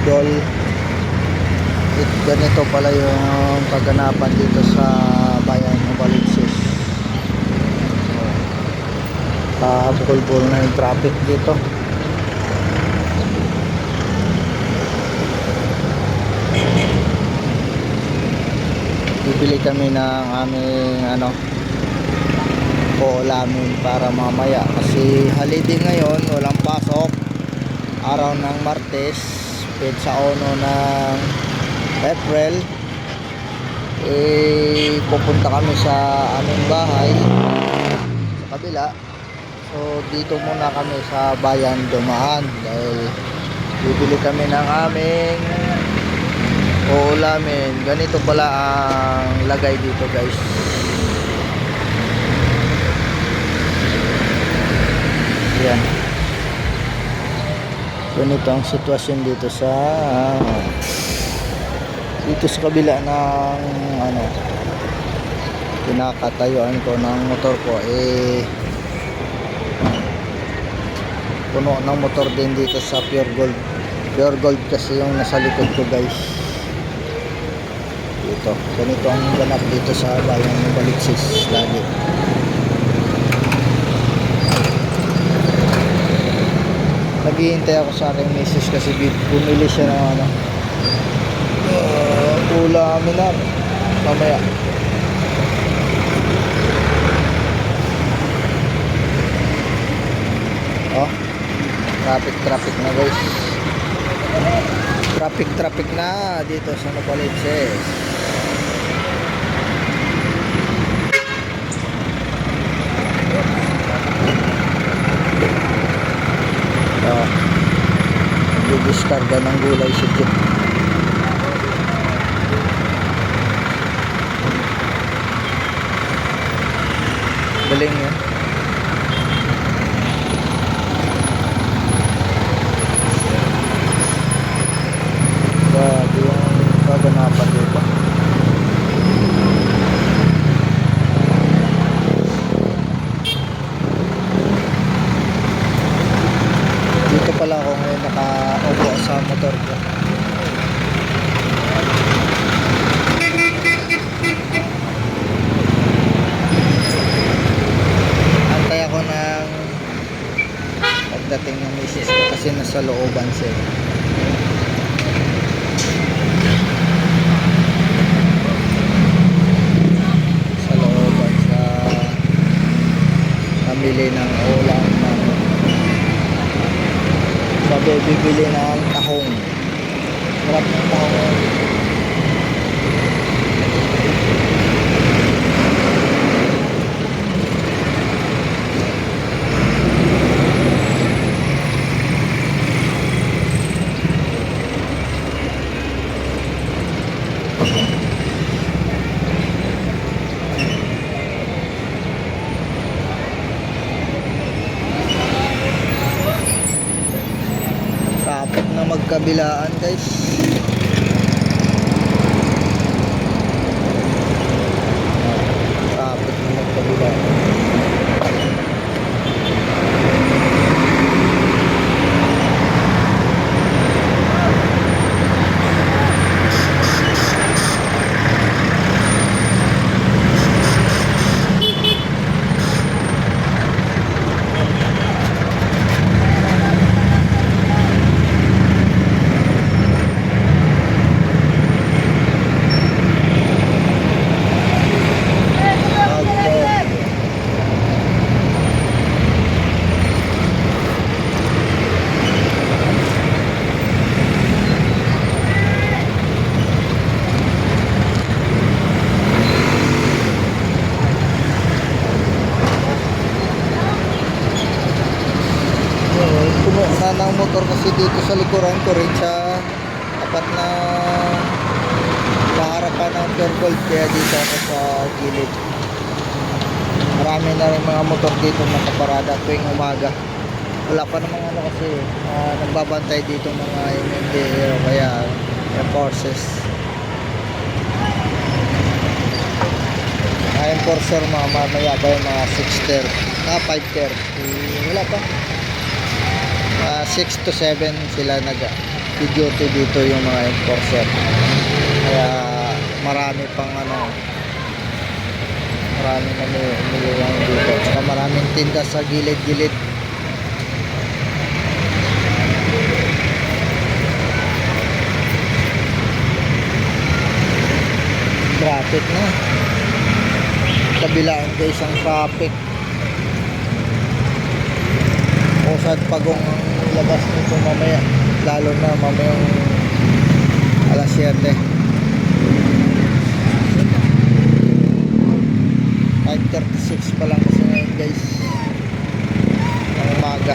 idol. It, ganito pala yung kaganapan dito sa bayan ng Balinsis Kahabol-bol na yung traffic dito. Bibili kami ng aming ano uulamin para mamaya. Kasi holiday ngayon walang pasok. Araw ng Martes petsa 1 ng April. Eh pupunta kami sa aming bahay sa kabila. So dito muna kami sa bayan dumaan dahil bibili kami ng aming uulamin. Ganito pala ang lagay dito guys. Yan. Ganito ang sitwasyon dito sa dito sa kabila ng ano pinakatayuan ko ng motor ko eh puno ng motor din dito sa pure gold. Pure gold kasi yung nasa likod ko guys. Dito. Ganito ang ganap dito sa bayan ng Baliksis lagi naghihintay ako sa aking misis kasi bumili siya ng ano uh, ulamin na mamaya. Oh traffic traffic na guys. Traffic traffic na dito sa Nopaliches oh didiskarga ng gulay si Jeep galing yan grabe yung kaganapan dito. Dito pala ako ngayon nakaupo sa motor ko. Antay ako ng pagdating ng misis ko kasi nasa looban siya. Sa looban sa namili ng ulam ng sabi bibili ng tahong sarap ng tahong na magkabilaan guys. Tapos na magkabilaan. Tapos, Yun, puno na ng motor kasi dito sa likuran ko rin sa tapat na maharapan ng pure gold kaya dito ako sa gilid. Marami na rin mga motor dito nakaparada tuwing umaga. Wala pa namang ano kasi ah, nagbabantay dito mga MMDA o kaya Air Forces. Mga enforcer mga mamaya ba yung mga 6 ter ah 5 ter wala pa Ah, 6 to 7 sila nag duty dito yung mga enforcer. Kaya marami pang ano, maraming namimilihan dito. Saka maraming tinda sa gilid-gilid. Traffic na. Kabilaan ko isang traffic. Usad pagong ang labas nito mamaya. Lalo na mamayang alas 7. 5.36 pa lang kasi ngayon guys. Ang umaga.